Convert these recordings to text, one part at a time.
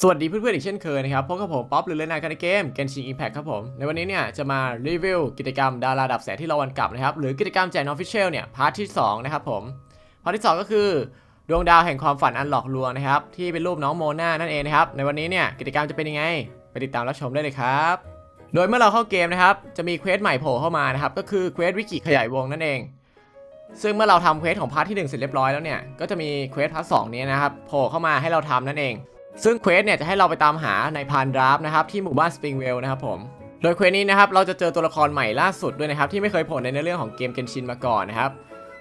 สวัสดีเพื่อนๆอีกเช่นเคยนะครับพบกับผมป๊อปหรือเล่นนายกันในเกม Genshin Impact ครับผม ในวันนี้เนี่ยจะมารีวิวกิจกรรมดาราดับแสงที่เราวันกลับนะครับ หรือกิจกรรมแจกนอฟฟิเชียลเนี่ย พาร์ทที่ 2 นะครับผม พาร์ทที่ 2 ก็คือ ดวงดาวแห่งความฝันอันหลอกลวงนะครับ ที่เป็นรูปน้องโมนานั่นเองนะครับ ในวันนี้เนี่ยกิจกรรมจะเป็นยังไง ไปติดตามรับชมได้เลยครับ โดยเมื่อเราเข้าเกมนะครับจะมีเควสใหม่โผล่เข้ามานะครับก็คือเควสวิกิขยายวงนั่นเองซึ่งเมื่อเราทำเควสของพาร์ทที่ 1 เสร็จเรียบร้อยแล้วเนี่ยก็จะมีเควสพาร์ทสองนี้นะครับโผล่เข้ามาให้เราทำนั่นเอง ซึ่งเควสเนี่ยจะให้เราไปตามหาในพานดราฟนะครับที่หมู่บ้านสปริงเวลนะครับผมโดยเควสนี้นะครับเราจะเจอตัวละครใหม่ล่าสุดด้วยนะครับที่ไม่เคยโผล่ในเรื่องของเกมเกนชินมาก่อนนะครับ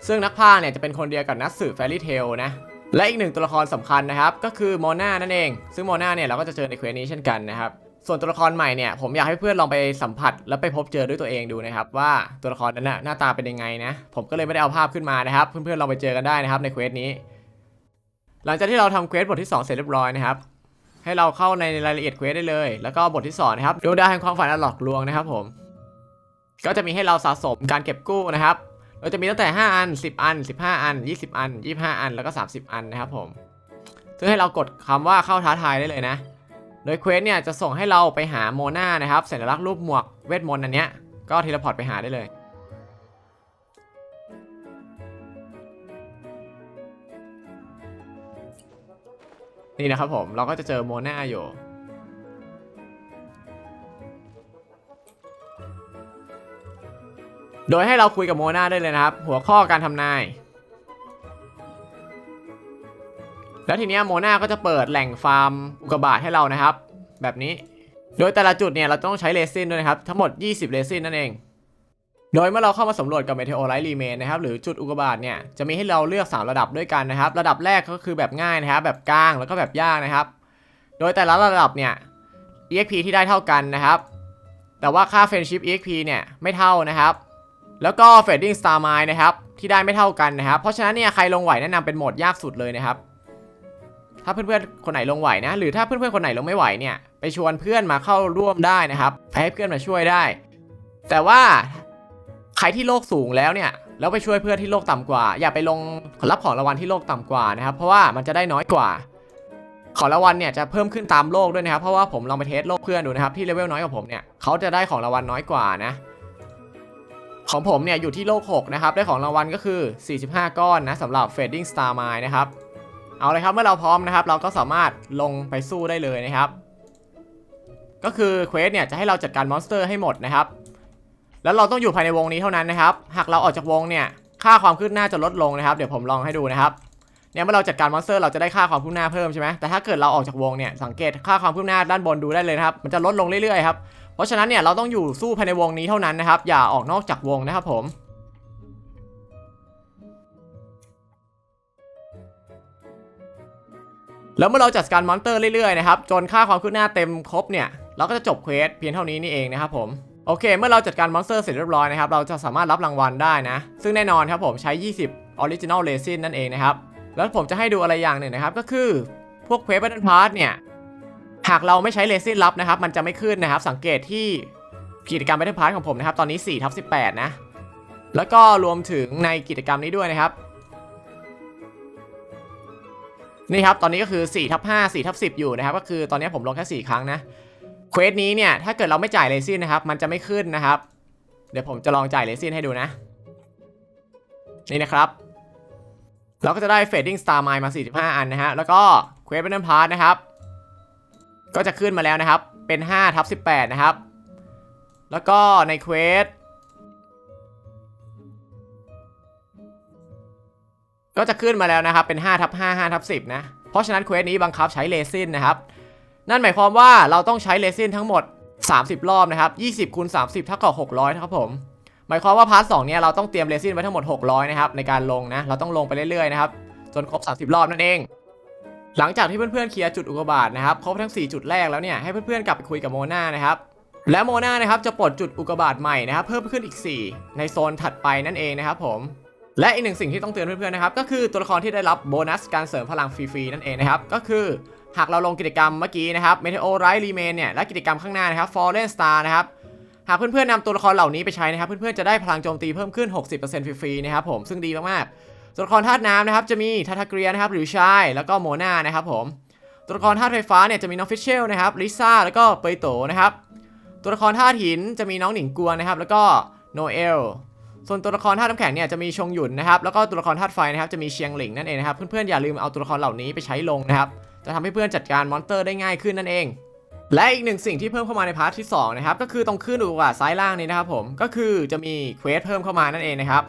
ซึ่งนักพากเนี่ยจะเป็นคนเดียวกับนักสืบแฟรี่เทลนะและอีกหนึ่งตัวละครสำคัญนะครับก็คือโมนานั่นเอง ซึ่งโมนาเนี่ยเราก็จะเจอในเควสนี้เช่นกันนะครับส่วนตัวละครใหม่เนี่ยผมอยากให้เพื่อนลองไปสัมผัส แล้วไปพบเจอด้วยตัวเองดูนะครับว่าตัวละครนั้นนะหน้าตาเป็นยังไงนะผมก็เลยไม่ได้เอาภาพขึ้นมานะครับ เพื่อนๆลองไปเจอกันได้นะครับในเควสนี้ หลังจากที่เราทำเควสบทที่ 2 เสร็จเรียบร้อยนะครับ ให้เราเข้าในรายละเอียดเควสได้เลย แล้วก็บทที่2นะครับดวงดาวแห่งความฝันอันหลอกลวงนะครับผม ก็จะมีให้เราสะสมการเก็บกู้นะครับ เราจะมีตั้งแต่ 5 อัน 10 อัน 15 อัน 20 อัน 25 อัน แล้วก็ 30 อันนะครับผม ซึ่งให้เรากดคำว่าเข้าท้าทายได้เลยนะ โดยเควสเนี่ยจะส่งให้เราไปหาโมนานะครับสัญลักษณ์รูปหมวกเวทมนต์อันเนี้ย ก็เทเลพอร์ตไปหาได้เลย นี่นะครับผมเราก็จะเจอโมนาอยู่ โดยให้เราคุยกับโมนาได้เลยนะครับ หัวข้อการทำนาย แล้วทีนี้โมนาก็จะเปิดแหล่งฟาร์มอุกกาบาตให้เรานะครับ แบบนี้ โดยแต่ละจุดเนี่ยเราต้องใช้เรซินด้วยนะครับ ทั้งหมด 20เรซินนั่นเอง โดยเมื่อเราเข้ามาสำรวจกับ Meteorite Remain นะครับหรือจุดอุกกาบาตเนี่ยจะมีให้เราเลือก 3 ระดับด้วยกันนะครับ ระดับแรกก็คือแบบง่ายนะครับ แบบกลางแล้วก็แบบยากนะครับ โดยแต่ละระดับเนี่ย EXP ที่ได้เท่ากันนะครับ แต่ว่าค่า Friendship EXP เนี่ยไม่เท่านะครับ แล้วก็ Fading Star Mine นะครับที่ได้ไม่เท่ากันนะครับ เพราะฉะนั้นเนี่ยใครลงไหวแนะนำเป็นโหมดยากสุดเลยนะครับ ถ้าเพื่อนๆคนไหนลงไหวนะ หรือถ้าเพื่อนๆคนไหนลงไม่ไหวเนี่ยไปชวนเพื่อนมาเข้าร่วมได้นะครับให้เพื่อนมาช่วยได้ แต่ว่า ใครที่โลกสูงแล้วเนี่ยแล้วไปช่วยเพื่อนที่โลกต่ำกว่า อย่าไปลงรับของรางวัลที่โลกต่ำกว่านะครับ เพราะว่ามันจะได้น้อยกว่า ของรางวัลเนี่ยจะเพิ่มขึ้นตามโลกด้วยนะครับ เพราะว่าผมลองไปเทสโลกเพื่อนดูนะครับที่เลเวลน้อยกว่าผมเนี่ยเขาจะได้ของรางวัลน้อยกว่านะ ของผมเนี่ยอยู่ที่โลก 6 นะครับ ได้ของรางวัลก็คือ 45 ก้อนนะสำหรับ Fading Star Mine นะครับเอาเลยครับเมื่อเราพร้อมนะครับ เราก็สามารถลงไปสู้ได้เลยนะครับ ก็คือเควสเนี่ยจะให้เราจัดการมอนสเตอร์ให้หมดนะครับ แล้วเราต้องอยู่ภายในวงนี้เท่านั้นนะครับ หากเราออกจากวงเนี่ย ค่าความคืบหน้าจะลดลงนะครับ เดี๋ยวผมลองให้ดูนะครับ เนี่ยเมื่อเราจัดการมอนสเตอร์เราจะได้ค่าความคืบหน้าเพิ่มใช่ไหมแต่ถ้าเกิดเราออกจากวงเนี่ย สังเกตค่าความคืบหน้าด้านบนดูได้เลยนะครับ มันจะลดลงเรื่อยๆครับ เพราะฉะนั้นเนี่ยเราต้องอยู่สู้ภายในวงนี้เท่านั้นนะครับ อย่าออกนอกจากวงนะครับผมแล้วเมื่อเราจัดการมอนเตอร์เรื่อยๆนะครับ จนค่าความคืบหน้าเต็มครบเนี่ย เราก็จะจบเควสเพียงเท่านี้นี่เองนะครับผม โอเค เมื่อเราจัดการมอนสเตอร์เสร็จเรียบร้อยนะครับ เราจะสามารถรับรางวัลได้นะ ซึ่งแน่นอนครับผมใช้ 20 Original Resin นั่นเองนะครับ แล้วผมจะให้ดูอะไรอย่างหนึ่งนะครับ ก็คือพวกเควส Battle Pass เนี่ย หากเราไม่ใช้เรซินรับนะครับ มันจะไม่ขึ้นนะครับ สังเกตที่กิจกรรม Battle Pass ของผมนะครับ ตอนนี้4ทับ18 นะ แล้วก็รวมถึงในกิจกรรมนี้ด้วยนะครับ นี่ครับ ตอนนี้ก็คือ4ทับ5 4ทับ10 อยู่นะครับ ก็คือตอนนี้ผมลงแค่ 4 ครั้งนะ ควสนี้เนี่ยถ้าเกิดเราไม่จ่ายเรซินนะครับมันจะไม่ขึ้นนะครับ เดี๋ยวผมจะลองจ่ายเรซินให้ดูนะ นี่นะครับ เราก็จะได้ Fading Star Mine มา 45 อันนะฮะแล้วก็เควส Battle Pass นะครับ ก็จะขึ้นมาแล้วนะครับ เป็น5ทับ18 นะครับ แล้วก็ในเควสก็จะขึ้นมาแล้วนะครับเป็น5ทับ5 5ทับ10 นะ เพราะฉะนั้นเควสนี้บังคับใช้เรซินนะครับ นั่นหมายความว่าเราต้องใช้เรซินทั้งหมด 30 รอบนะครับ20คูณ30เท่ากับ600นะครับผมหมายความว่าพาร์ทสองเนี่ยเราต้องเตรียมเรซินไว้ทั้งหมด 600 นะครับในการลงนะ เราต้องลงไปเรื่อยๆนะครับจนครบ 30 รอบนั่นเอง หลังจากที่เพื่อนๆเคลียร์จุดอุกกาบาตนะครับครบทั้ง 4 จุดแรกแล้วเนี่ยให้เพื่อนๆกลับไปคุยกับโมนานะครับและโมนานะครับจะปลดจุดอุกกาบาตใหม่นะครับเพิ่มขึ้นอีก 4 ในโซนถัดไปนั่นเองนะครับผมและอีกหนึ่งสิ่งที่ต้องเตือนเพื่อนๆนะครับก็คือตัวละครที่ได้รับโบนัสการเสริมพลังฟรีๆนั่นเองนะครับก็คือ หากเราลงกิจกรรมเมื่อกี้นะครับ Meteorite Remain เนี่ยและกิจกรรมข้างหน้านะครับ Fallen Star นะครับหากเพื่อนๆนำตัวละครเหล่านี้ไปใช้นะครับ เพื่อนๆจะได้พลังโจมตีเพิ่มขึ้น 60%ฟรีๆนะครับผมซึ่งดีมากๆตัวละครธาตุน้ำนะครับจะมีทาทาเกรียนะครับหรือชายแล้วก็โมนานะครับผมตัวละครธาตุไฟฟ้าเนี่ยจะมีน้องฟิชเชลนะครับลิซ่าแล้วก็เปยโตนะครับตัวละครธาตุหินจะมีน้องหนิงกวนนะครับแล้วก็โนเอลส่วนตัวละครธาตุน้ำแข็งเนี่ยจะมีชงหยุนนะครับแล้วก็ตัวละครธาตุไฟนะครับจะมีเชียงหลิงนั่นเองนะครับเพื่อนๆอย่าลืมเอาตัวละครเหล่านี้ไปใช้ลงนะครับ จะทำให้เพื่อนจัดการมอนสเตอร์ได้ง่ายขึ้นนั่นเองและอีกหนึ่งสิ่งที่เพิ่มเข้ามาในพาร์ทที่สองนะครับ ก็คือตรงขึ้นดูว่าซ้ายล่างนี้นะครับผมก็คือจะมีเควสเพิ่มเข้ามานั่นเองนะครับ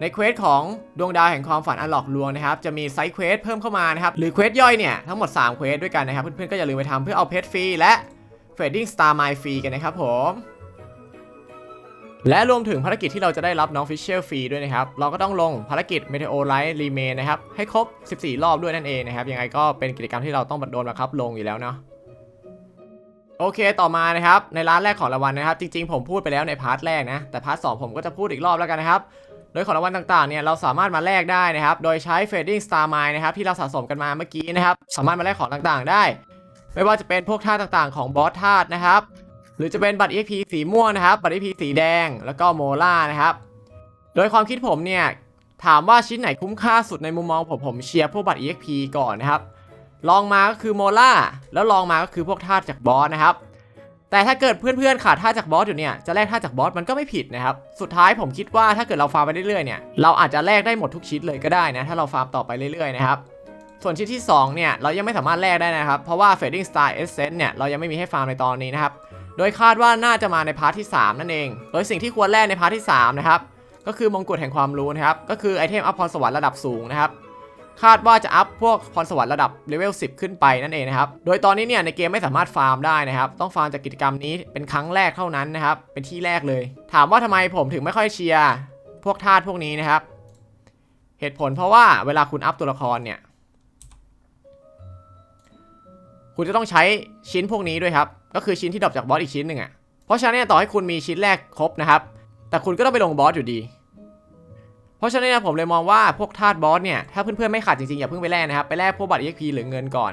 ในเควสของดวงดาวแห่งความฝันอันหลอกลวงนะครับ จะมีไซส์เควสเพิ่มเข้ามานะครับ หรือเควสย่อยเนี่ย ทั้งหมด 3 เควสด้วยกันนะครับ เพื่อนๆก็อย่าลืมไปทำเพื่อเอาเพชรฟรีและเฟดดิ้งสตาร์ไมล์ฟรีกันนะครับผม และรวมถึงภารกิจที่เราจะได้รับน้องฟิชเชลฟรีด้วยนะครับ เราก็ต้องลงภารกิจ Meteorite Remain นะครับ ให้ครบ 14 รอบด้วยนั่นเองนะครับ ยังไงก็เป็นกิจกรรมที่เราต้องบดโดนบังคับลงอยู่แล้วเนาะโอเค ต่อมานะครับ ในร้านแรกของรางวัลนะครับ จริงๆ ผมพูดไปแล้วในพาร์ทแรกนะ แต่พาร์ทสผมก็จะพูดอีกรอบแล้วกันนะครับ โดยของรางวัลต่างๆ เนี่ย เราสามารถมาแลกได้นะครับ โดยใช้ Fading Star Mine นะครับ ที่เราสะสมกันมาเมื่อกี้นะครับ สามารถมาแลกของต่างๆ ได้ ไม่ว่าจะเป็นพวกธาตุต่างๆ ของบอสธาตุนะครับ หรือจะเป็นบัตร EXP สีม่วงนะครับ บัตร EXP สีแดง แล้วก็โมล่านะครับ โดยความคิดผมเนี่ย ถามว่าชิ้นไหนคุ้มค่าสุดในมุมมองผมผมเชียร์พวกบัตร EXP ก่อนนะครับ ลองมาก็คือโมล่า แล้วลองมาก็คือพวกธาจากบอสนะครับ แต่ถ้าเกิดเพื่อนๆขาดธาจากบอสอยู่เนี่ย จะแลกธาจากบอสมันก็ไม่ผิดนะครับ สุดท้ายผมคิดว่าถ้าเกิดเราฟาร์มไปเรื่อยๆเนี่ย เราอาจจะแลกได้หมดทุกชิ้นเลยก็ได้นะ ถ้าเราฟาร์มต่อไปเรื่อยๆนะครับส่วนชิ้นที่ 2 เนี่ย เรายังไม่สามารถแลกได้นะครับ เพราะว่า Fading Star Essence เนี่ย เรายังไม่มีให้ฟาร์มในตอนนี้นะครับ โดยคาดว่าน่าจะมาในพาร์ทที่ 3 นั่นเอง โดยสิ่งที่ควรแลกในพาร์ทที่ 3 นะครับ ก็คือมงกุฎแห่งความรู้นะครับ ก็คือไอเทมอัพพรสวรรค์ระดับสูงนะครับ คาดว่าจะอัพพวกพรสวรรค์ระดับเลเวล 10 ขึ้นไปนั่นเองนะครับ โดยตอนนี้เนี่ยในเกมไม่สามารถฟาร์มได้นะครับ ต้องฟาร์มจากกิจกรรมนี้เป็นครั้งแรกเท่านั้นนะครับ เป็นที่แรกเลย ถามว่าทำไมผมถึงไม่ค่อยเชียร์พวกธาตุพวกนี้นะครับ เหตุผลเพราะว่าเวลาคุณอัพตัวละครเนี่ย คุณจะต้องใช้ชิ้นพวกนี้ด้วยครับ ก็คือชิ้นที่ดรอปจากบอสอีกชิ้นหนึ่งอะเพราะฉะนั้นเนี่ยต่อให้คุณมีชิ้นแรกครบนะครับ แต่คุณก็ต้องไปลงบอสอยู่ดี เพราะฉะนั้นผมเลยมองว่าพวกธาตุบอสเนี่ยถ้าเพื่อนๆไม่ขาดจริงๆอย่าเพิ่งไปแลกนะครับไปแลกพวกบัตร EXP หรือเงินก่อน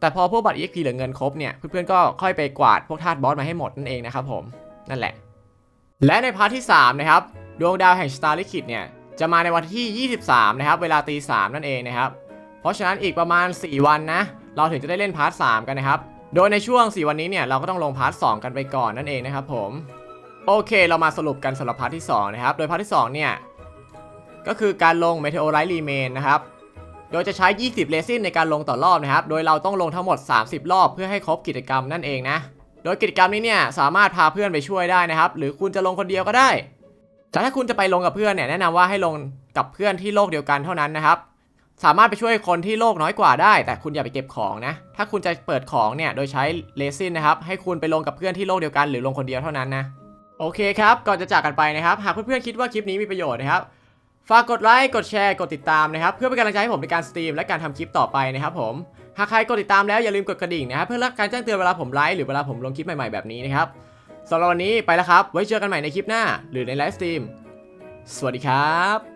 แต่พอพวกบัตร EXP หรือเงินครบเนี่ยเพื่อนๆก็ค่อยไปกวาดพวกธาตุบอสมาให้หมดนั่นเองนะครับผมนั่นแหละ และในพาร์ทที่3นะครับดวงดาวแห่งสตาร์ลิคิดเนี่ยจะมาในวันที่ 23 นะครับ เวลาตี3นั่นเองนะครับ เพราะฉะนั้นอีกประมาณ 4 วันนะ เราถึงจะได้เล่นพาร์ท 3 กันนะครับ โดยในช่วง 4 วันนี้เนี่ยเราก็ต้องลงพาร์ท2กันไปก่อนนั่นเองนะครับผม โอเคเรามาสรุปกันสำหรับพาร์ทที่ 2 นะครับ โดยพาร์ทที่ 2 เนี่ย ก็คือการลง Meteorite Remain นะครับ โดยจะใช้ 20 เลซินในการลงต่อรอบนะครับ โดยเราต้องลงทั้งหมด 30 รอบเพื่อให้ครบกิจกรรมนั่นเองนะ โดยกิจกรรมนี้เนี่ยสามารถพาเพื่อนไปช่วยได้นะครับ หรือคุณจะลงคนเดียวก็ได้ แต่ถ้าคุณจะไปลงกับเพื่อนเนี่ยแนะนำว่าให้ลงกับเพื่อนที่โลกเดียวกันเท่านั้นนะครับ สามารถไปช่วยคนที่โลกน้อยกว่าได้ แต่คุณอย่าไปเก็บของนะ ถ้าคุณจะเปิดของเนี่ยโดยใช้เลซินนะครับ ให้คุณไปลงกับเพื่อนที่โลกเดียวกันหรือลงคนเดียวเท่านั้นนะ โอเคครับ ก่อนจะจากกันไปนะครับ หากเพื่อนๆคิดว่าคลิปนี้มีประโยชน์นะครับ ฝากกดไลค์ กดแชร์ กดติดตามนะครับ เพื่อเป็นกำลังใจให้ผมในการสตรีมและการทำคลิปต่อไปนะครับผม หากใครกดติดตามแล้วอย่าลืมกดกระดิ่งนะครับเพื่อรับการแจ้งเตือนเวลาผมไลฟ์หรือเวลาผมลงคลิปใหม่ๆแบบนี้นะครับสำหรับวันนี้ไปแล้วครับ ไว้เจอกันใหม่ในคลิปหน้า หรือในไลฟ์สตรีม สวัสดีครับ